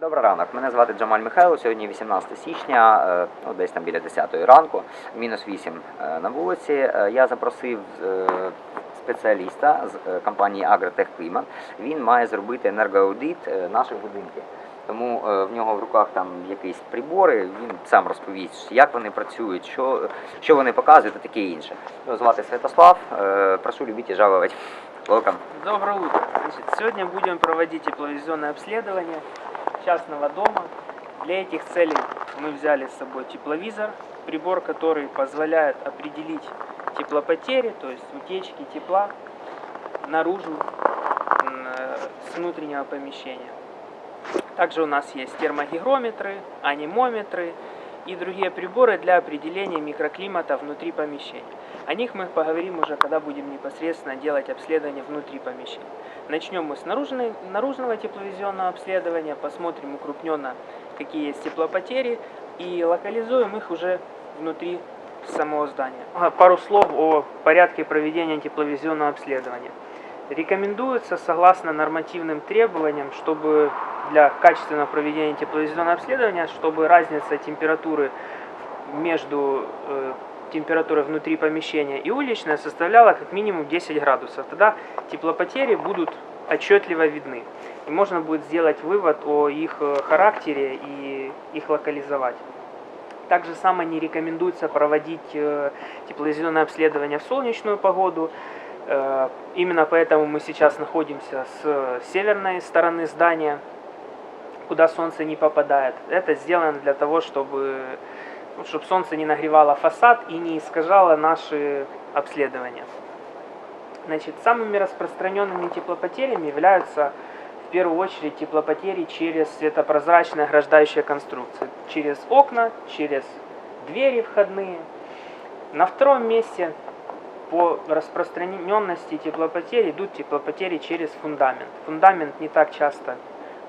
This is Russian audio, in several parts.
Добрий ранок. Мене звати Джамаль Михайло. Сьогодні 18 січня, е, ну, десь там біля 10 ранку, мінус 8 е, на вулиці. Е, Я запросив спеціаліста з компанії Агротех Клімат. Він має зробити енергоаудит наших будинків. Тому в нього в руках там якісь прибори, він сам розповість, як вони працюють, що, що вони показують і таке інше. Звати Святослав. Прошу любити і жалувати. Welcome. Доброе утро. Значит, сегодня будем проводить тепловизионное обследование частного дома. Для этих целей мы взяли с собой тепловизор, прибор, который позволяет определить теплопотери, то есть утечки тепла наружу э, с внутреннего помещения. Также у нас есть термогигрометры, анимометры и другие приборы для определения микроклимата внутри помещения. О них мы поговорим уже, когда будем непосредственно делать обследование внутри помещения. Начнем мы с наружной- наружного тепловизионного обследования, посмотрим укрупненно, какие есть теплопотери, и локализуем их уже внутри самого здания. А, Пару слов о порядке проведения тепловизионного обследования. Рекомендуется, согласно нормативным требованиям, чтобы для качественного проведения тепловизионного обследования, чтобы разница температуры между э, температурой внутри помещения и уличной составляла как минимум 10 градусов. Тогда теплопотери будут отчетливо видны. И можно будет сделать вывод о их э, характере и их локализовать. Также само не рекомендуется проводить э, тепловизионное обследование в солнечную погоду. Э, Именно поэтому мы сейчас находимся с северной стороны здания, куда солнце не попадает. Это сделано для того, чтобы, ну, чтобы солнце не нагревало фасад и не искажало наши обследования. Значит, самыми распространенными теплопотерями являются в первую очередь теплопотери через светопрозрачные ограждающие конструкции. Через окна, через двери входные. На втором месте по распространенности теплопотерь идут теплопотери через фундамент. Фундамент не так часто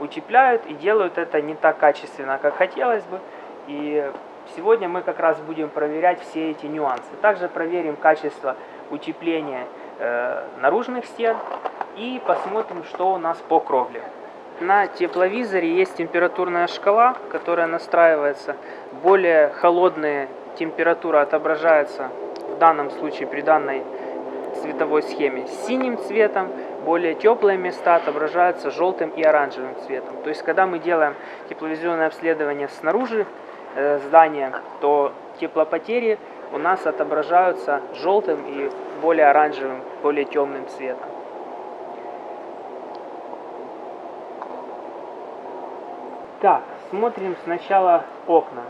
утепляют и делают это не так качественно, как хотелось бы. И сегодня мы как раз будем проверять все эти нюансы. Также проверим качество утепления э, наружных стен и посмотрим, что у нас по кровле. На тепловизоре есть температурная шкала, которая настраивается. Более холодная температура отображается в данном случае при данной цветовой схеме синим цветом, более теплые места отображаются желтым и оранжевым цветом. То есть, когда мы делаем тепловизионное обследование снаружи э, здания, то теплопотери у нас отображаются желтым и более оранжевым, более темным цветом. Так, смотрим сначала окна.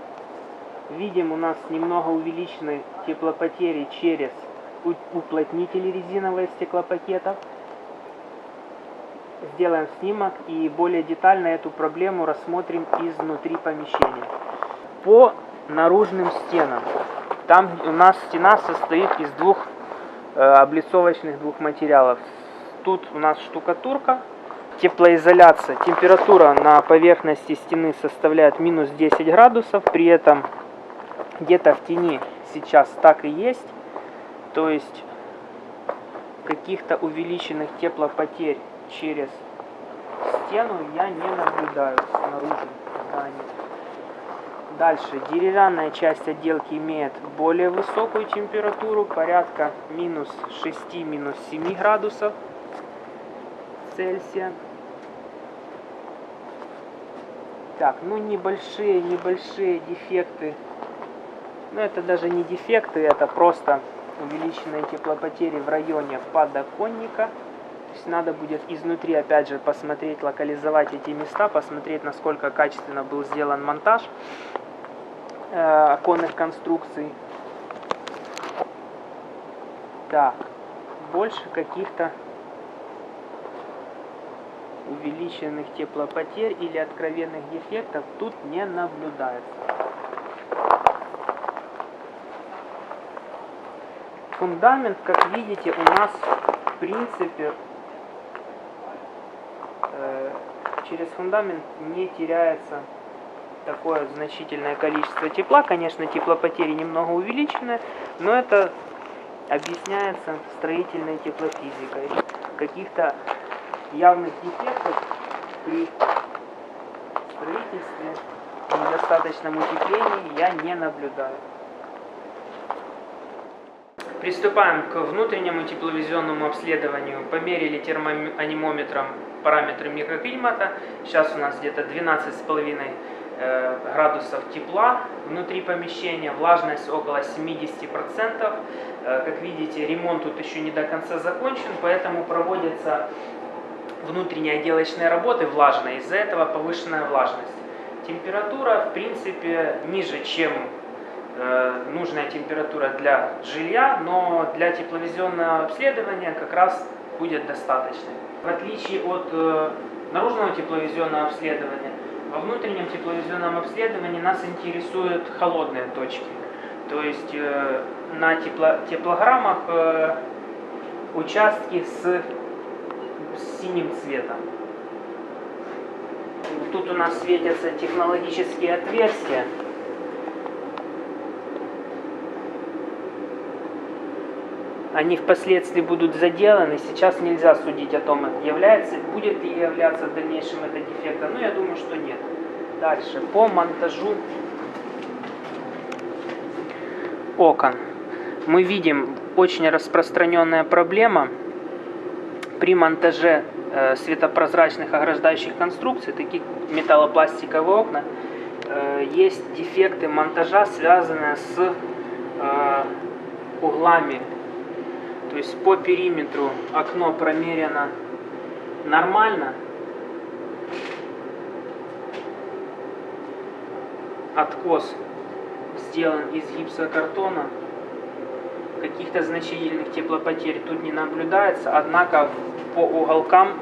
Видим, у нас немного увеличены теплопотери через уплотнители резиновые стеклопакетов. Сделаем снимок и более детально эту проблему рассмотрим изнутри помещения. По наружным стенам. Там у нас стена состоит из двух э, облицовочных двух материалов. Тут у нас штукатурка, теплоизоляция. Температура на поверхности стены составляет минус 10 градусов. При этом где-то в тени сейчас так и есть. То есть каких-то увеличенных теплопотерь через стену я не наблюдаю снаружи здания. Дальше. Деревянная часть отделки имеет более высокую температуру, порядка минус 6, минус 7 градусов Цельсия. Так, ну небольшие, небольшие дефекты. Но это даже не дефекты, это просто увеличенные теплопотери в районе подоконника. То есть надо будет изнутри опять же посмотреть, локализовать эти места, посмотреть, насколько качественно был сделан монтаж э, оконных конструкций. Так, больше каких-то увеличенных теплопотерь или откровенных дефектов тут не наблюдается. Фундамент, как видите, у нас в принципе э, через фундамент не теряется такое значительное количество тепла. Конечно, теплопотери немного увеличены, но это объясняется строительной теплофизикой. Каких-то явных дефектов при строительстве недостаточном утеплении я не наблюдаю. Приступаем к внутреннему тепловизионному обследованию. Померили термоанимометром параметры микроклимата. Сейчас у нас где-то 12,5 э, градусов тепла внутри помещения, влажность около 70%. Э, Как видите, ремонт тут еще не до конца закончен, поэтому проводятся внутренние отделочные работы влажные, из-за этого повышенная влажность. Температура, в принципе, ниже, чем нужная температура для жилья, но для тепловизионного обследования как раз будет достаточной. В отличие от э, наружного тепловизионного обследования, во внутреннем тепловизионном обследовании нас интересуют холодные точки. То есть э, на тепло- теплограммах э, участки с синим цветом. Тут у нас светятся технологические отверстия. Они впоследствии будут заделаны. Сейчас нельзя судить о том, является, будет ли являться в дальнейшем это дефектом. Но я думаю, что нет. Дальше. По монтажу окон. Мы видим очень распространенная проблема при монтаже э, светопрозрачных ограждающих конструкций, таких металлопластиковые окна, э, есть дефекты монтажа, связанные с э, углами. То есть по периметру окно промерено нормально. Откос сделан из гипсокартона. Каких-то значительных теплопотерь тут не наблюдается, однако по уголкам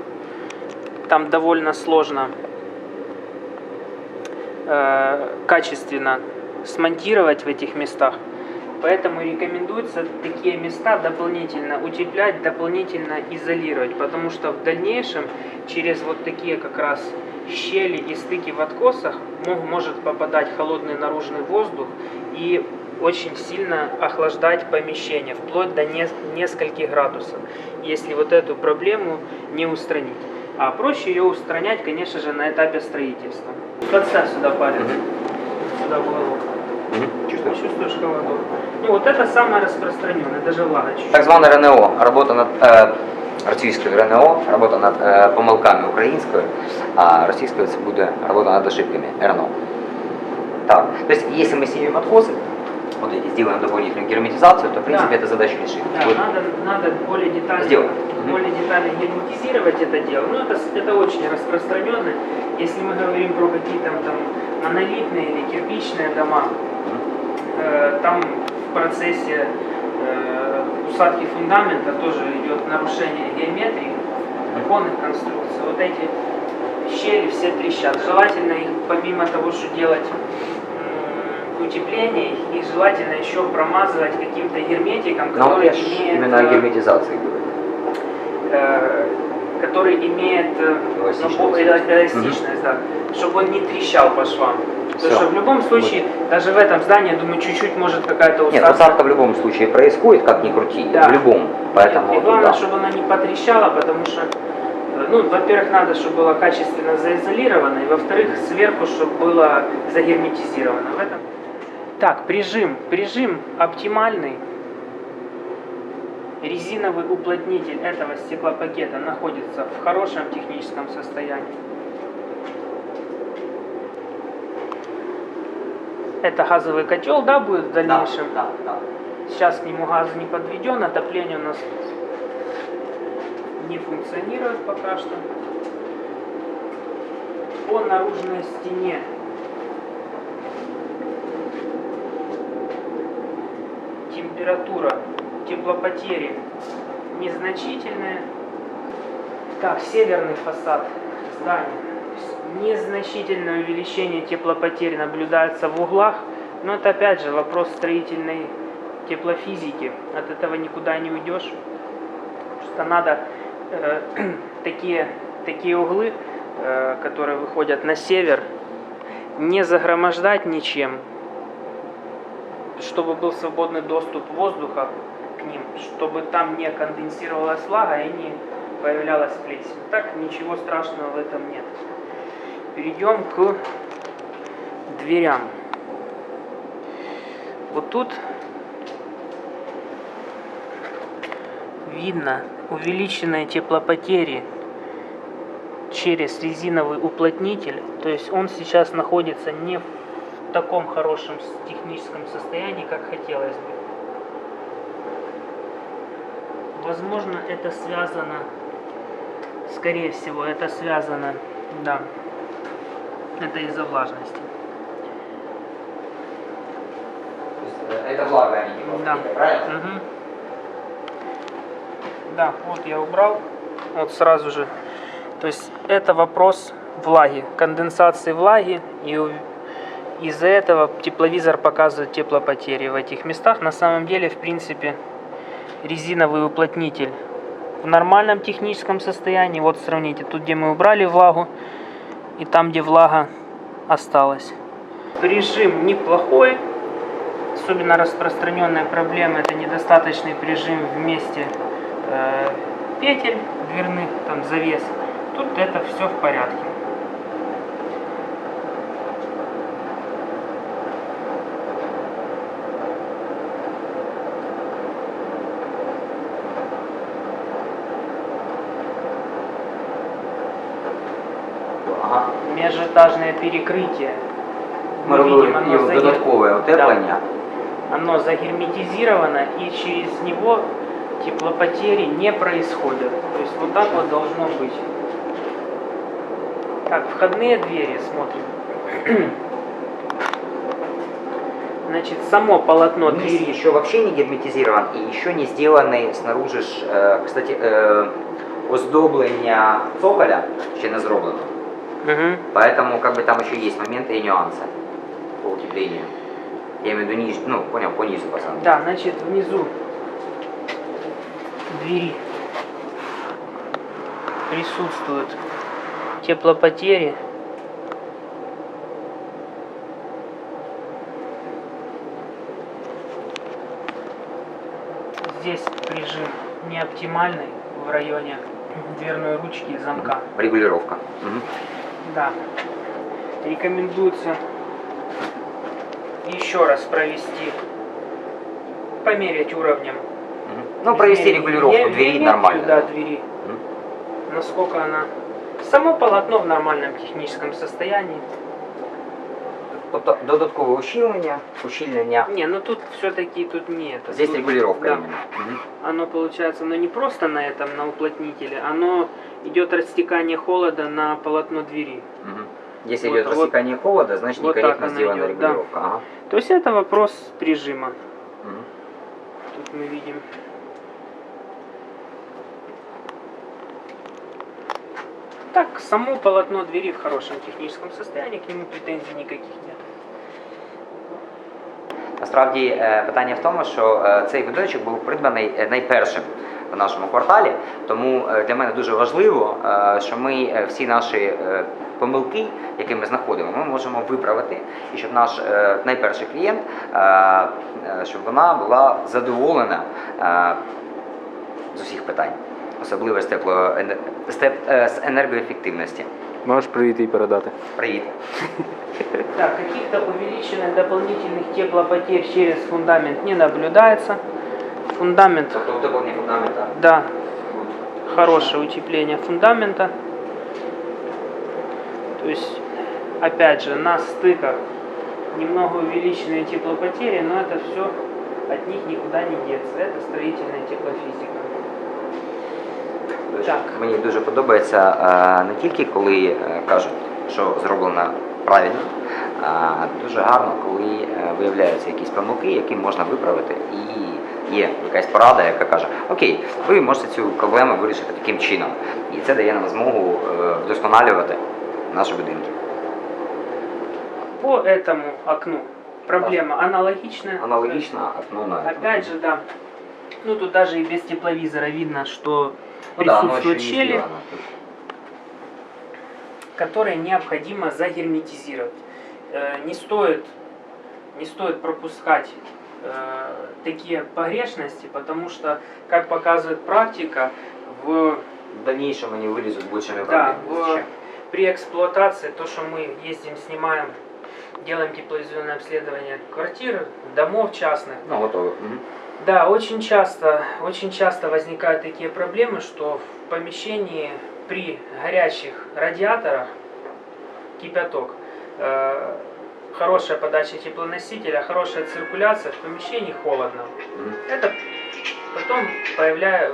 там довольно сложно э, качественно смонтировать в этих местах. Поэтому рекомендуется такие места дополнительно утеплять, дополнительно изолировать, потому что в дальнейшем через вот такие как раз щели и стыки в откосах может попадать холодный наружный воздух и очень сильно охлаждать помещение, вплоть до нес- нескольких градусов, если вот эту проблему не устранить. А проще ее устранять, конечно же, на этапе строительства. Подставь сюда палец, сюда в уголок. Чувствую. Чувствуешь холодок? Ну вот это самое распространенное, даже влага чуть-чуть. Так зване РНО, робота над е, російською РНО, робота над е, помилками українською, а російською це буде робота над ошибками РНО. Так, то есть если мы снимем откосы, вот эти, сделаем дополнительную герметизацию, то в принципе Да. эта задача решит. Да, Вот. надо, надо более детально, Сделаем. Мгм. более детально герметизировать это дело. Ну, это, с- это очень распространенно. Если мы говорим про какие-то там монолитные или кирпичные дома, э, там в процессе э, усадки фундамента тоже идет нарушение геометрии, оконных конструкций. Вот эти щели все трещат. Желательно их, помимо того, что делать утепление, их желательно еще промазывать каким-то герметиком, Но который ж имеет, именно о э, герметизации говорю. э, который имеет э, Эластичность. ну, эла- эластичность, да, чтобы он не трещал по швам. Потому что в любом случае, даже в этом здании, я думаю, чуть-чуть может какая-то Нет, усадка. посадка в любом случае происходит, как ни крути, Да. в любом. Поэтому И главное, да. чтобы она не потрещала, потому что, э, ну, во-первых, надо, чтобы было качественно заизолировано, и во-вторых, сверху, чтобы было загерметизировано. В этом. Так, прижим. Прижим оптимальный. Резиновый уплотнитель этого стеклопакета находится в хорошем техническом состоянии. Это газовый котел, да, будет в Да, дальнейшем? да, да. Сейчас к нему газ не подведен, отопление у нас не функционирует пока что. По наружной стене температура теплопотери незначительная. Так, северный фасад здания. Незначительное увеличение теплопотери наблюдается в углах, но это опять же вопрос строительной теплофизики. От этого никуда не уйдешь. Что надо э, такие, такие углы, э, которые выходят на север, не загромождать ничем, чтобы был свободный доступ воздуха ним, чтобы там не конденсировалась влага и не появлялась плесень. Так ничего страшного в этом нет. Перейдем к дверям. Вот тут видно увеличенные теплопотери через резиновый уплотнитель. То есть он сейчас находится не в таком хорошем техническом состоянии, как хотелось бы. Возможно, это связано, скорее всего, это связано, да, это из-за влажности. Это влага, а не Да. правильно? Мгм. Да, вот я убрал, вот сразу же. То есть это вопрос влаги, конденсации влаги, и из-за этого тепловизор показывает теплопотери в этих местах. На самом деле, в принципе, резиновый уплотнитель в нормальном техническом состоянии. Вот сравните, тут где мы убрали влагу, и там, где влага осталась. Режим неплохой, особенно распространенная проблема это недостаточный прижим в месте э, петель дверных, там завес. Тут это все в порядке. Ага. Межэтажное перекрытие. Мы робили видим, оно його загер- додаткове утеплення. Оно загерметизировано и через него теплопотери не происходят. То есть вот так вот должно быть. Так, входные двери смотрим. Значит, само полотно Низ двери. еще вообще не герметизирован и еще не сделанный снаружи ж, е, кстати, е, оздоблення цоколя ще не зроблено. Мгм. Поэтому как бы там еще есть моменты и нюансы по утеплению. Я имею в виду ниже, ну, понял, по низу, пацан. Да, значит, внизу двери присутствуют теплопотери. Здесь прижим не оптимальный в районе дверной ручки и замка. Регулировка. Мгм. Да. Рекомендуется еще раз провести, померить уровнем. Ну, провести регулировку двери нормально. Да, двери. Насколько она... Само полотно в нормальном техническом состоянии. Тобто додаткове ущільнення, ущільнення. Не, ну тут все-таки тут не это. Здесь Тут- регулировка да. именно. Мгм. Оно получается, но не просто на этом, на уплотнителе, оно идет растекание холода на полотно двери. Мгм. Если Вот- идет вот- холода, значит вот некорректно сделана идет, да. регулировка. Ага. То есть это вопрос прижима. Мгм. Тут мы видим. Так, само полотно двери в хорошем техническом состоянии, к нему претензий никаких нет. Насправді е, питання в тому, що е, цей будиночок був придбаний е, найпершим в нашому кварталі, тому для мене дуже важливо, що ми всі наші помилки, які ми знаходимо, ми можемо виправити, і щоб наш найперший клієнт, щоб вона була задоволена з усіх питань, особливо з тепло з енергоефективності. Можеш привіт і передати. Привіт. Так, каких-то увеличенных дополнительных теплопотерь через фундамент не наблюдается. Фундамент, Тобто утеплення фундамента. да, хорошее утепление фундамента. То есть, опять же, на стыках немного увеличенные теплопотери, но это все от них никуда не деться. Это строительная теплофизика. Так. Мені дуже подобається е, не тільки коли е, кажуть, що зроблено правильно, а дуже гарно, коли е, виявляються якісь помилки, які можна виправити, і є якась порада, яка каже: Окей, ви можете цю проблему вирішити таким чином. І це дає нам змогу вдосконалювати наші будинки. По этому окну проблема аналогичная. Аналогічно окно на Опять же, да. Ну тут даже и без тепловизора видно, что ну, да, не щели, которые необходимо загерметизировать. Э, Не стоит, не стоит пропускать э, такие погрешности, потому что, как показывает практика, в, В дальнейшем они вылезут большими да, проблемами. в, при эксплуатации, то, что мы ездим, снимаем делаем тепловизионное обследование квартир, домов частных. Ну, готові. Мгм. Да, очень часто, очень часто возникают такие проблемы, что в помещении при горячих радиаторах кипяток, э, хорошая подача теплоносителя, хорошая циркуляция, в помещении холодно. Мгм. Это потом появляя,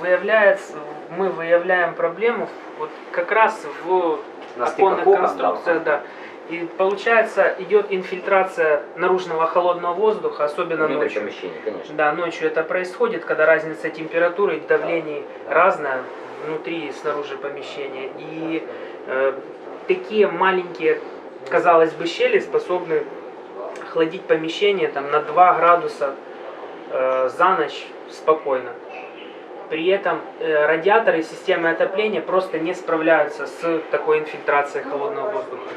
выявляется, мы выявляем проблему вот как раз в На стыках оконных окон, конструкциях, да. И получается идет инфильтрация наружного холодного воздуха, особенно Внутрь ночью. помещения, конечно. Да, ночью это происходит, когда разница температуры и давлений разная внутри и снаружи помещения. И э, такие маленькие, казалось бы, щели способны охладить помещение там, на 2 градуса э, за ночь спокойно. При этом э, радиаторы системы отопления просто не справляются с такой инфильтрацией холодного воздуха.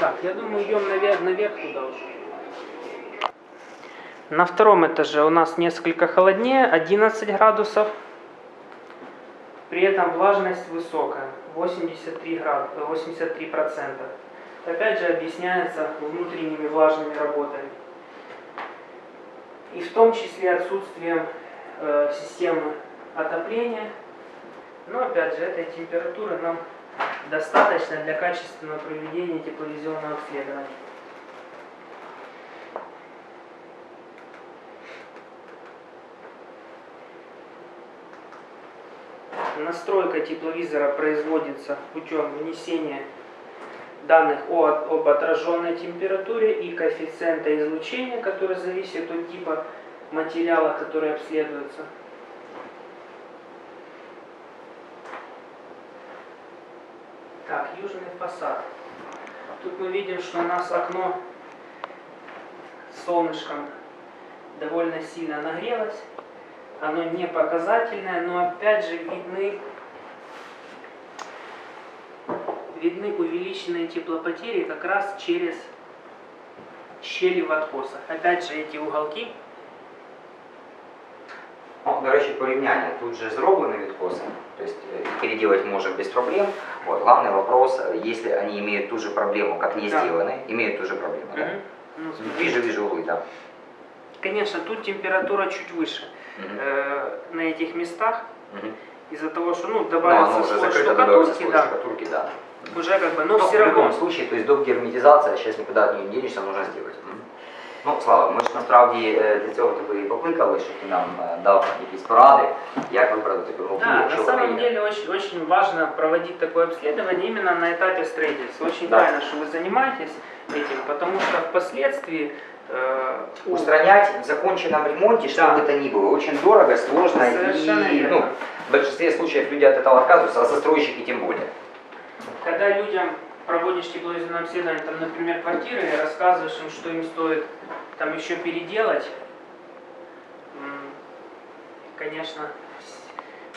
Так, я думаю, идем наверх, наверх туда уже. На втором этаже у нас несколько холоднее, 11 градусов. При этом влажность высокая, 83 град- э, 83%. Опять же объясняется внутренними влажными работами. И в том числе отсутствием э, системы отопления. Но опять же этой температуры нам достаточно для качественного проведения тепловизионного обследования. Настройка тепловизора производится путем внесения данных о, об отраженной температуре и коэффициента излучения, который зависит от типа материала, который обследуется. Так, южный фасад. Тут мы видим, что у нас окно солнышком довольно сильно нагрелось. Оно не показательное, но опять же видны, видны увеличенные теплопотери как раз через щели в откосах. Опять же эти уголки Ну, до речі, порівняння. Тут же зроблені відкоси, переделать можем без проблем. Вот, главный вопрос, э, если они имеют ту же проблему, как не Да. сделаны, имеют ту же проблему. Да? Мгм. Ну. Вижу, вижу углы, да. Конечно, тут температура чуть выше Мгм. э, на этих местах Мгм. из-за того, что ну, Ну, добавился уже слой штукатурки, да, штукатурки, да. уже как бы, но Но все в любом равно. случае, то есть догерметизация, сейчас никуда от нее не денешься, нужно сделать. Мгм. Ну, Слава, ми ж насправді е, для цього тебе і покликали, щоб ти нам е, дав якісь поради, як виправдати помилки, Да, якщо на вони самом є. деле очень, очень важно проводить такое обследование именно на этапе строительства. Очень Да. правильно, что вы занимаетесь этим, потому что впоследствии э, у- Устранять в законченном ремонте, что Да. бы то ни было, очень дорого, сложно Совершенно и верно. ну, в большинстве случаев люди от этого отказываются, а застройщики тем более. когда людям проводишь тепловизионное обследование, там, например, квартиры, и рассказываешь им, что им стоит там еще переделать, конечно,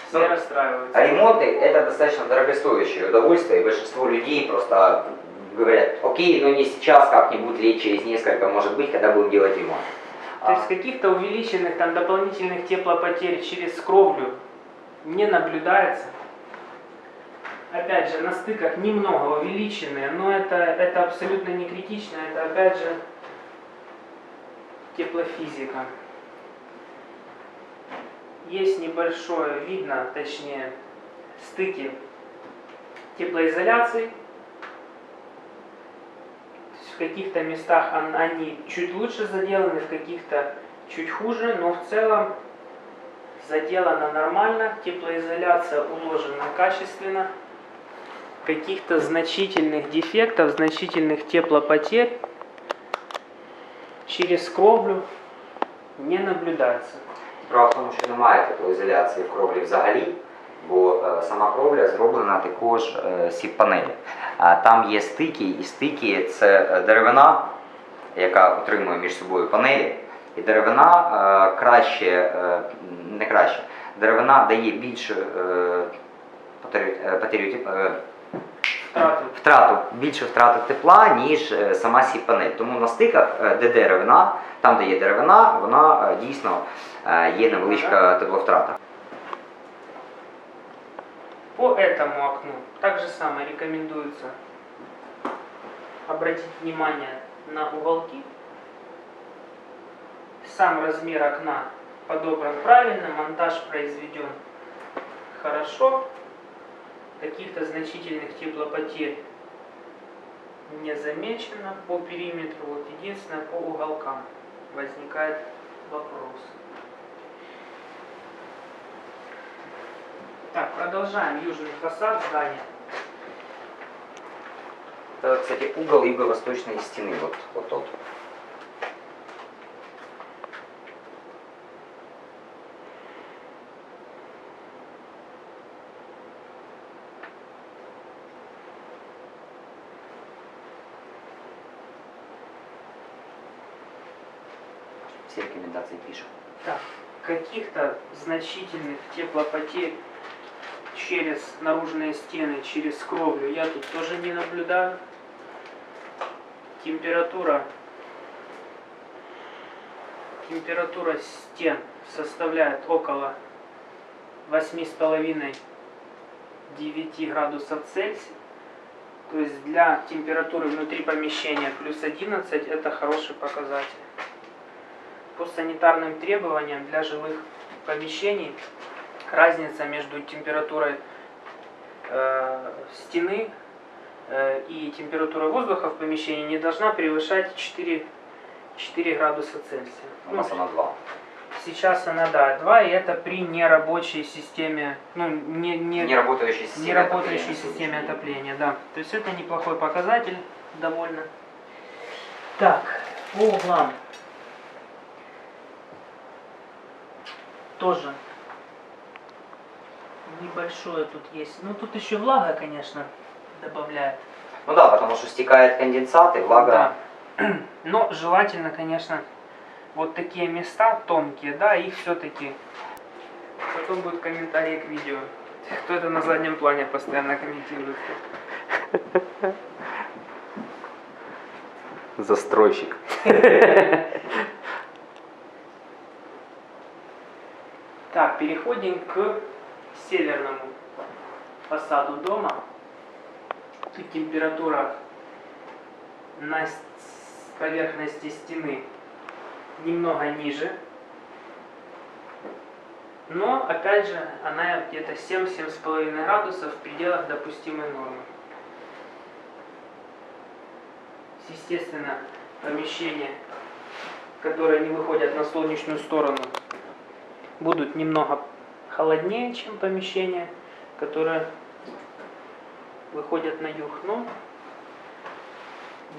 все Ну, расстраиваются. А ремонты это достаточно дорогостоящее удовольствие, и большинство людей просто говорят, окей, но не сейчас, как-нибудь лет через несколько, может быть, когда будем делать ремонт. То есть каких-то увеличенных там дополнительных теплопотерь через кровлю не наблюдается. Опять же, на стыках немного увеличенные, но это, это абсолютно не критично, это опять же теплофизика. Есть небольшое, видно, точнее, стыки теплоизоляции. В каких-то местах он- они чуть лучше заделаны, в каких-то чуть хуже, но в целом заделано нормально, теплоизоляция уложена качественно Каких-то значительных дефектов, значительных теплопотерь через кровлю не наблюдается. Справа в тому, що немає теплоізоляції в кровлі взагалі, бо е, сама кровля зроблена також е, з сіп-панелі. А там є стики, і стики це е, деревина, яка утримує між собою панелі. І деревина е, краще, е, не краще, деревина дає більше е, потерю, е, потерю теп- е, Втраты. втрату, більше втрату тепла, ніж е, сама сіп-панель. Тому на стиках, е, де деревина, там, де є деревина, вона е, дійсно е, є невеличка тепловтрата. По По этому окну так же самое рекомендуется обратить внимание на уголки. Сам размер окна подобран правильно, монтаж произведен хорошо. Каких-то значительных теплопотерь не замечено по периметру. Вот единственное по уголкам возникает вопрос. Так, продолжаем южный фасад здания. Это, кстати, угол юго-восточной стены, вот, вот тот. Каких-то значительных теплопотерь через наружные стены, через кровлю я тут тоже не наблюдаю. Температура температура стен составляет около 8,5-9 градусов Цельсия. То есть для температуры внутри помещения плюс 11 это хороший показатель. По санитарным требованиям для жилых помещений разница между температурой э, стены э, и температурой воздуха в помещении не должна превышать 4, 4 градуса Цельсия. У нас она 2. Сейчас она, да, 2, и это при нерабочей системе, ну, не, не, Не работающей системе не работающей отопления. системе отопления, да. То есть это неплохой показатель, довольно. Так, по углам. Тоже небольшое тут есть. Ну тут еще влага, конечно, добавляет. Ну да, потому что стекает конденсат и влага. Да. Но желательно, конечно, вот такие места тонкие, да, их все-таки. Потом будут комментарии к видео. Кто это на заднем плане постоянно комментирует? Застройщик. Так, переходим к северному фасаду дома. Тут температура на поверхности стены немного ниже. Но, опять же, она где-то 7-7,5 градусов в пределах допустимой нормы. Естественно, помещения, которые не выходят на солнечную сторону, будут немного холоднее, чем помещения, которые выходят на юг. Но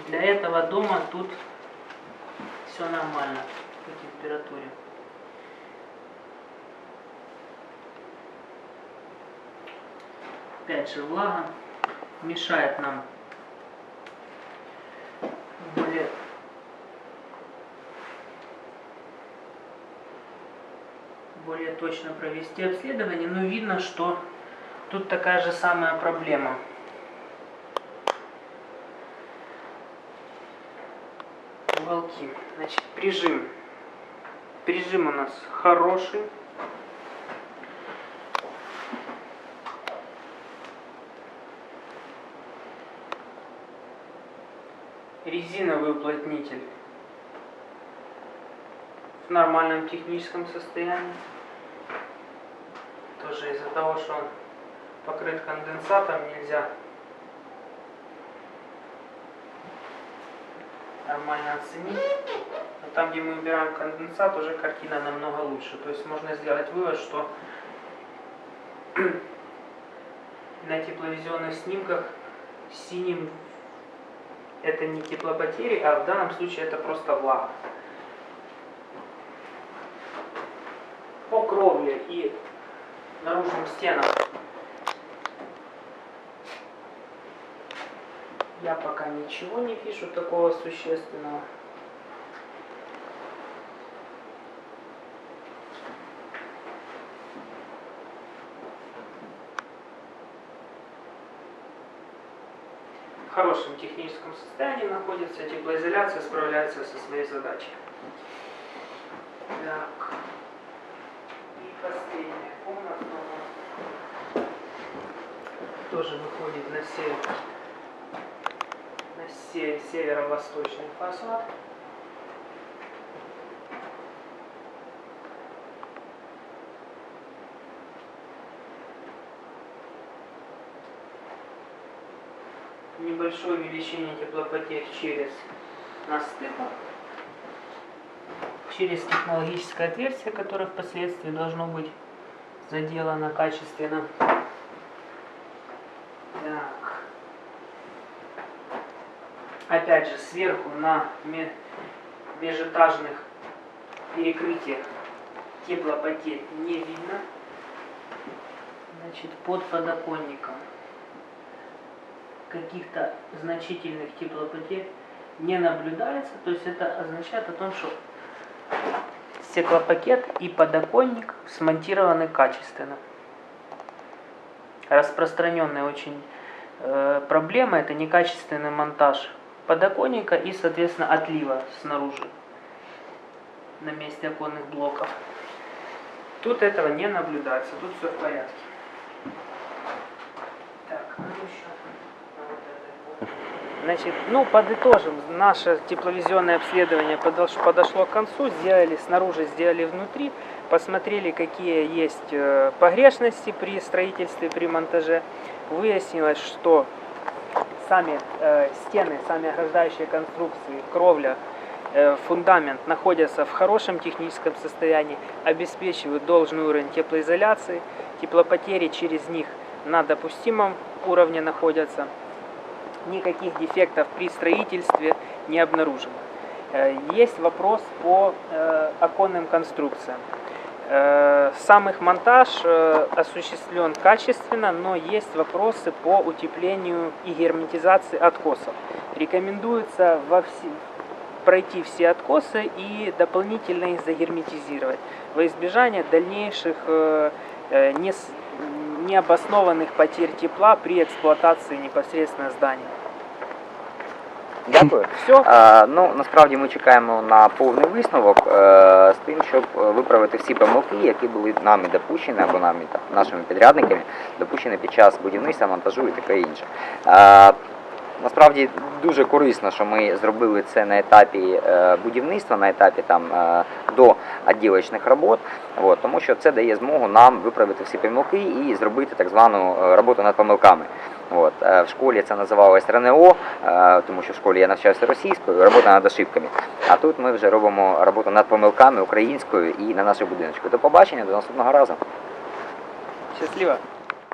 для этого дома тут все нормально по температуре. Опять же, влага мешает нам более более точно провести обследование, но видно, что тут такая же самая проблема. Уголки. Значит, прижим. Прижим у нас хороший. Резиновый уплотнитель в нормальном техническом состоянии. Тоже из-за того, что он покрыт конденсатом, нельзя нормально оценить. Но там, где мы убираем конденсат, уже картина намного лучше. То есть можно сделать вывод, что на тепловизионных снимках синим это не теплопотери, а в данном случае это просто влага. По кровле и наружным стенам я пока ничего не вижу такого существенного. В хорошем техническом состоянии находится, теплоизоляция справляется со своей задачей. Так. И последняя комната. у нас. Тоже выходит на север, на се- северо-восточный фасад. Небольшое увеличение теплопотерь через настыпок, через технологическое отверстие, которое впоследствии должно быть заделано качественно. Так. Опять же, сверху на ме- межэтажных перекрытиях теплопотерь не видно. Значит, под подоконником каких-то значительных теплопотерь не наблюдается. То есть это означает о том, что стеклопакет и подоконник смонтированы качественно. Распространенная очень э, проблема это некачественный монтаж подоконника и, соответственно, отлива снаружи на месте оконных блоков. Тут этого не наблюдается, тут все в порядке. Ну. Значит, ну подытожим, наше тепловизионное обследование подош- подошло к концу, сделали снаружи, сделали внутри, посмотрели, какие есть э, погрешности при строительстве, при монтаже. Выяснилось, что сами э, стены, сами ограждающие конструкции, кровля, э, фундамент находятся в хорошем техническом состоянии, обеспечивают должный уровень теплоизоляции, теплопотери через них на допустимом уровне находятся никаких дефектов при строительстве не обнаружено. Э, Есть вопрос по э, оконным конструкциям. Э, Сам их монтаж э, осуществлен качественно, но есть вопросы по утеплению и герметизации откосов. Рекомендуется во все- пройти все откосы и дополнительно их загерметизировать во избежание дальнейших э, необоснованных потерь тепла при эксплуатації непосредственно здания. Дякую. Все, ну, насправді ми чекаємо на повний висновок е, з тим, щоб е, виправити всі помилки, які були нами допущені або нами та нашими підрядниками, допущені під час будівництва, монтажу і таке інше. Насправді дуже корисно, що ми зробили це на етапі е, будівництва, на етапі там до відділочних робот, от, тому що це дає змогу нам виправити всі помилки і зробити так звану роботу над помилками. От, е, в школі це називалось РНО, е, тому що в школі я навчався російською, робота над ошибками. А тут ми вже робимо роботу над помилками українською і на нашу будиночку. До побачення, до наступного разу. счастливо.